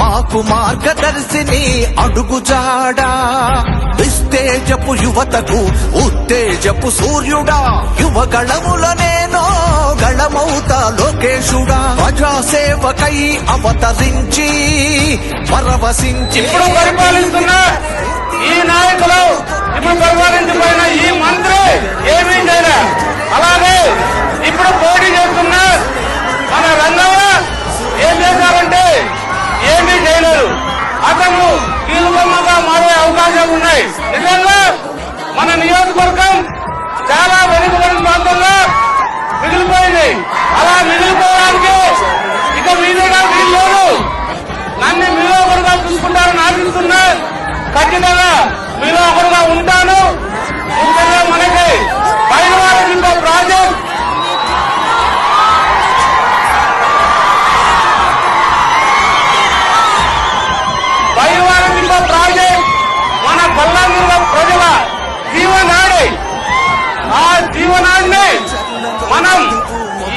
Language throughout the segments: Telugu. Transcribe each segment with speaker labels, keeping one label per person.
Speaker 1: మాకు మార్గదర్శిని అడుగుజాడా. నిస్తేజపు యువతకు ఉత్తేజపు సూర్యుడా. యువగళముల నేనో గళమౌతా లోకేశుడా. ప్రజాసేవకై అవతరించి పరవశించి.
Speaker 2: పరిపాలిస్తున్న ఈ నాయకులు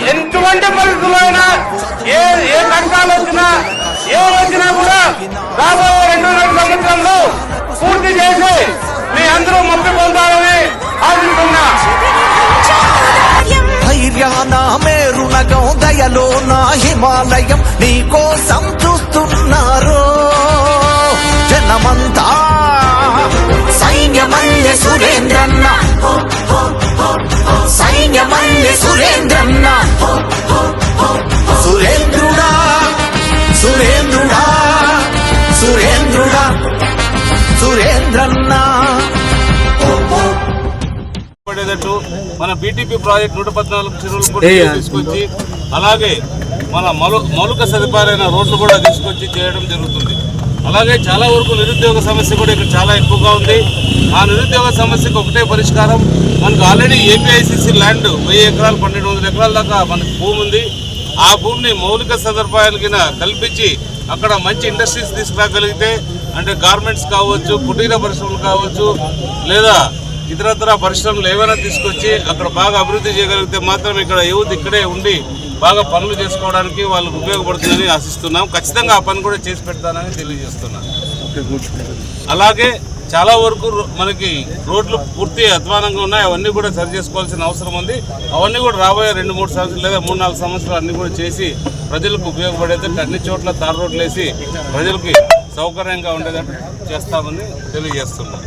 Speaker 2: ఎటువంటి పరిస్థితులైనా ఏ ఏ కష్టాలు వచ్చినా ఏ వచ్చినా కూడా రాబోయే రెండున్నర సంవత్సరంలో పూర్తి చేసి మీ అందరూ మొప్పి పొందాలని ఆశిస్తున్నా.
Speaker 1: ధైర్యాన మేరునగం దయలో నా హిమాలయం నీకోసం
Speaker 3: పడేటట్టు మన బీటీపీ ప్రాజెక్ట్ నూట పద్నాలుగు చెరువులు కూడా తీసుకొచ్చి అలాగే మన మౌలు మౌలిక సదుపాయాలైన రోడ్లు కూడా తీసుకొచ్చి చేయడం జరుగుతుంది. అలాగే చాలా వరకు నిరుద్యోగ సమస్య కూడా ఇక్కడ చాలా ఎక్కువగా ఉంది. ఆ నిరుద్యోగ సమస్యకు ఒకటే పరిష్కారం మనకు ఆల్రెడీ ఏపీఐసిసి ల్యాండ్ వెయ్యి ఎకరాలు పన్నెండు వందల ఎకరాల దాకా మనకు భూమి ఉంది. ఆ భూమిని మౌలిక సదుపాయాలు కింద కల్పించి అక్కడ మంచి ఇండస్ట్రీస్ తీసుకురాగలిగితే అంటే గార్మెంట్స్ కావచ్చు కుటీర పరిశ్రమలు కావచ్చు లేదా ఇతరత్ర పరిశ్రమలు ఏమైనా తీసుకొచ్చి అక్కడ బాగా అభివృద్ధి చేయగలిగితే మాత్రం ఇక్కడ యూత్ ఇక్కడే ఉండి బాగా పనులు చేసుకోవడానికి వాళ్ళకు ఉపయోగపడుతుందని ఆశిస్తున్నాం. ఖచ్చితంగా ఆ పని కూడా చేసి పెడతానని తెలియజేస్తున్నాను. అలాగే చాలా వరకు రో- మనకి రోడ్లు పూర్తి అధ్వానంగా ఉన్నాయి. అవన్నీ కూడా సరి చేసుకోవాల్సిన అవసరం ఉంది. అవన్నీ కూడా రాబోయే రెండు మూడు సంవత్సరాలు లేదా మూడు నాలుగు సంవత్సరాలు అన్నీ కూడా చేసి ప్రజలకు ఉపయోగపడేటట్టు అన్ని చోట్ల తార రోడ్లు వేసి ప్రజలకి సౌకర్యంగా ఉండేటట్టు చేస్తామని తెలియజేస్తున్నాం.